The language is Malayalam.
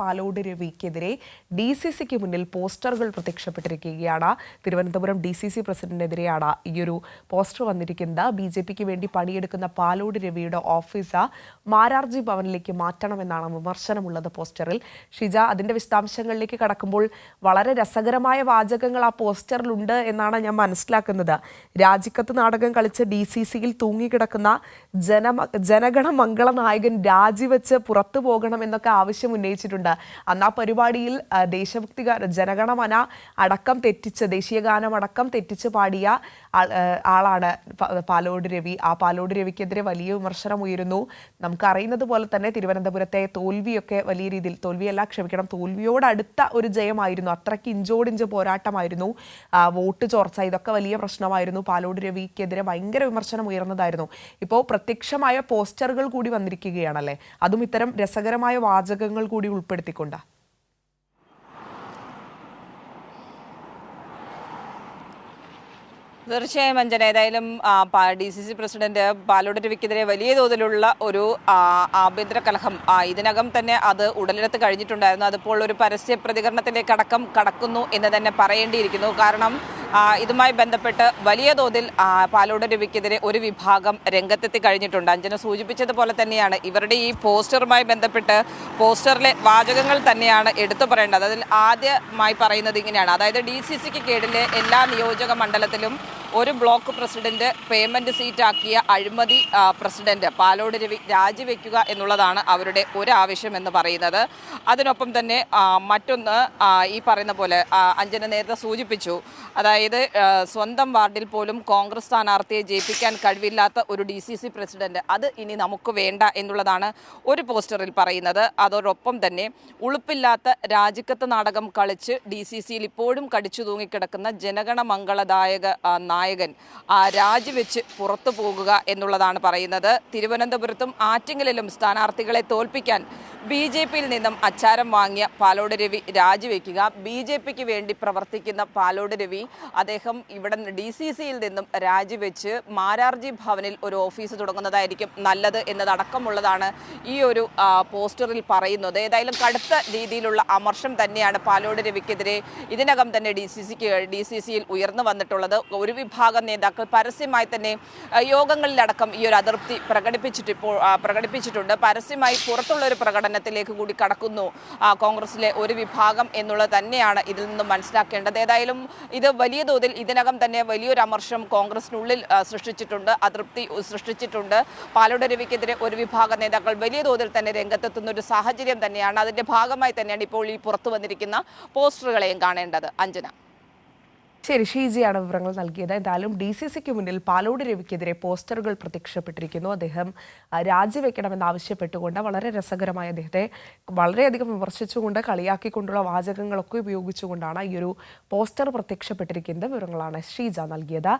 പാലോട് രവിക്കെതിരെ ഡി സി സിക്ക് മുന്നിൽ പോസ്റ്ററുകൾ പ്രത്യക്ഷപ്പെട്ടിരിക്കുകയാണ്. തിരുവനന്തപുരം ഡി സി സി പ്രസിഡന്റിനെതിരെയാണ് ഈയൊരു പോസ്റ്റർ വന്നിരിക്കുന്നത്. ബി ജെ പിക്ക് വേണ്ടി പണിയെടുക്കുന്ന പാലോട് രവിയുടെ ഓഫീസ് മാരാർജി ഭവനിലേക്ക് മാറ്റണമെന്നാണ് വിമർശനമുള്ളത് പോസ്റ്ററിൽ. ഷിജ അതിന്റെ വിശദാംശങ്ങളിലേക്ക് കടക്കുമ്പോൾ വളരെ രസകരമായ വാചകങ്ങൾ ആ പോസ്റ്ററിലുണ്ട് എന്നാണ് ഞാൻ മനസ്സിലാക്കുന്നത്. രാജിക്കത്ത് നാടകം കളിച്ച് ഡി സി സിയിൽ തൂങ്ങിക്കിടക്കുന്ന ജനമ ജനഗണ മംഗള നായകൻ രാജിവെച്ച് പുറത്തു പോകണം എന്നൊക്കെ ആവശ്യം ഉന്നയിച്ചിട്ടുണ്ട്. അന്ന് ആ പരിപാടിയിൽ ദേശഭക്തി ജനഗണമന അടക്കം തെറ്റിച്ച് ദേശീയ ഗാനം അടക്കം തെറ്റിച്ച് പാടിയ ആളാണ് പാലോട് രവി. ആ പാലോട് രവിക്കെതിരെ വലിയ വിമർശനം ഉയരുന്നു. നമുക്ക് അറിയുന്നത് പോലെ തന്നെ തിരുവനന്തപുരത്തെ തോൽവിയൊക്കെ വലിയ രീതിയിൽ തോൽവിയല്ല ക്ഷമിക്കണം തോൽവിയോടടുത്ത ഒരു ജയമായിരുന്നു. അത്രയ്ക്ക് ഇഞ്ചോടിഞ്ച് പോരാട്ടമായിരുന്നു. വോട്ട് ചോർച്ച ഇതൊക്കെ വലിയ പ്രശ്നമായിരുന്നു. പാലോട് രവിക്കെതിരെ ഭയങ്കര വിമർശനം ഉയർന്നതായിരുന്നു. ഇപ്പോൾ പ്രത്യക്ഷമായ പോസ്റ്ററുകൾ കൂടി വന്നിരിക്കുകയാണല്ലേ? അതും ഇത്തരം രസകരമായ വാചകങ്ങൾ കൂടി ഉൾപ്പെടുത്തിക്കൊണ്ട്. തീർച്ചയായും അഞ്ജന ഏതായാലും D C C president Palode രവിക്കെതിരെ വലിയ തോതിലുള്ള ഒരു ആഭ്യന്തര കലഹം ഇതിനകം തന്നെ അത് ഉടലെടുത്ത് കഴിഞ്ഞിട്ടുണ്ടായിരുന്നു. അതിപ്പോൾ ഒരു പരസ്യ പ്രതികരണത്തിലേക്ക് അടക്കം കടക്കുന്നു എന്ന് തന്നെ പറയേണ്ടിയിരിക്കുന്നു. കാരണം ഇതുമായി ബന്ധപ്പെട്ട് വലിയ തോതിൽ പാലോട് രവിക്കെതിരെ ഒരു വിഭാഗം രംഗത്തെത്തി കഴിഞ്ഞിട്ടുണ്ട്. അഞ്ജന സൂചിപ്പിച്ചതുപോലെ തന്നെയാണ് ഇവരുടെ ഈ പോസ്റ്ററുമായി ബന്ധപ്പെട്ട് പോസ്റ്ററിലെ വാചകങ്ങൾ തന്നെയാണ് എടുത്തു പറയേണ്ടത്. അതിൽ ആദ്യമായി പറയുന്നത് ഇങ്ങനെയാണ്. അതായത് ഡി സി സിക്ക് കീഴിലെ എല്ലാ നിയോജക മണ്ഡലത്തിലും ഒരു ബ്ലോക്ക് പ്രസിഡന്റ് പേയ്മെന്റ് സീറ്റാക്കിയ അഴിമതി പ്രസിഡന്റ് പാലോട് രവി രാജിവെക്കുക എന്നുള്ളതാണ് അവരുടെ ഒരു ആവശ്യം എന്ന് പറയുന്നത്. അതിനൊപ്പം തന്നെ മറ്റൊന്ന് ഈ പറയുന്ന പോലെ അഞ്ജന നേരത്തെ സൂചിപ്പിച്ചു. അതായത് സ്വന്തം വാർഡിൽ പോലും കോൺഗ്രസ് സ്ഥാനാർത്ഥിയെ ജയിപ്പിക്കാൻ കഴിവില്ലാത്ത ഒരു ഡി സി സി പ്രസിഡന്റ് അത് ഇനി നമുക്ക് വേണ്ട എന്നുള്ളതാണ് ഒരു പോസ്റ്ററിൽ പറയുന്നത്. അതോടൊപ്പം തന്നെ ഉളുപ്പില്ലാത്ത രാജിക്കത്ത് നാടകം കളിച്ച് ഡി സി സിയിൽ ഇപ്പോഴും കടിച്ചു തൂങ്ങിക്കിടക്കുന്ന ജനഗണ മംഗളദായക ആ, നായകൻ രാജിവെച്ച് പുറത്തു പോകുക എന്നുള്ളതാണ് പറയുന്നത്. തിരുവനന്തപുരത്തും ആറ്റിങ്ങലിലും സ്ഥാനാർത്ഥികളെ തോൽപ്പിക്കാൻ ബി ജെ പിയിൽ നിന്നും അച്ചാരം വാങ്ങിയ പാലോട് രവി രാജിവെക്കുക. ബി ജെ പിക്ക് വേണ്ടി പ്രവർത്തിക്കുന്ന പാലോട് രവി അദ്ദേഹം ഇവിടെ ഡി സി സിയിൽ നിന്നും രാജിവെച്ച് മാരാർജി ഭവനിൽ ഒരു ഓഫീസ് തുടങ്ങുന്നതായിരിക്കും നല്ലത് എന്നതടക്കമുള്ളതാണ് ഈ ഒരു പോസ്റ്ററിൽ പറയുന്നത്. ഏതായാലും കടുത്ത രീതിയിലുള്ള അമർഷം തന്നെയാണ് പാലോട് രവിക്കെതിരെ ഇതിനകം തന്നെ ഡി സി സിക്ക് ഡി സി സിയിൽ ഉയർന്നു വന്നിട്ടുള്ളത്. ഒരു വിഭാഗം നേതാക്കൾ പരസ്യമായി തന്നെ യോഗങ്ങളിലടക്കം ഈ ഒരു അതൃപ്തി പ്രകടിപ്പിച്ചിട്ട് പ്രകടിപ്പിച്ചിട്ടുണ്ട്. പരസ്യമായി പുറത്തുള്ള ഒരു പ്രകടനത്തിലേക്ക് കൂടി കടക്കുന്നു. കോൺഗ്രസിലെ ഒരു വിഭാഗം എന്നുള്ളത് തന്നെയാണ് ഇതിൽ നിന്നും മനസ്സിലാക്കേണ്ടത്. ഏതായാലും ഇത് വലിയ തോതിൽ ഇതിനകം തന്നെ വലിയൊരു അമർഷം കോൺഗ്രസിനുള്ളിൽ സൃഷ്ടിച്ചിട്ടുണ്ട്. അതൃപ്തി സൃഷ്ടിച്ചിട്ടുണ്ട്. പാലോട് രവിക്കെതിരെ ഒരു വിഭാഗം നേതാക്കൾ വലിയ തോതിൽ തന്നെ രംഗത്തെത്തുന്ന ഒരു സാഹചര്യം തന്നെയാണ്. അതിന്റെ ഭാഗമായി തന്നെയാണ് ഇപ്പോൾ ഈ പുറത്തു വന്നിരിക്കുന്ന പോസ്റ്ററുകളെയും കാണേണ്ടത്. അഞ്ജന. ശരി ഷീജിയാണ് വിവരങ്ങൾ നൽകിയത്. എന്തായാലും ഡി സി സിക്ക് മുന്നിൽ പാലോട് രവിക്കെതിരെ പോസ്റ്ററുകൾ പ്രത്യക്ഷപ്പെട്ടിരിക്കുന്നു. അദ്ദേഹം രാജിവെക്കണമെന്നാവശ്യപ്പെട്ടുകൊണ്ട് വളരെ രസകരമായ അദ്ദേഹത്തെ വളരെയധികം വിമർശിച്ചുകൊണ്ട് കളിയാക്കിക്കൊണ്ടുള്ള വാചകങ്ങളൊക്കെ ഉപയോഗിച്ചുകൊണ്ടാണ് ഈ ഒരു പോസ്റ്റർ പ്രത്യക്ഷപ്പെട്ടിരിക്കുന്നത്. വിവരങ്ങളാണ് ഷീജ നൽകിയത്.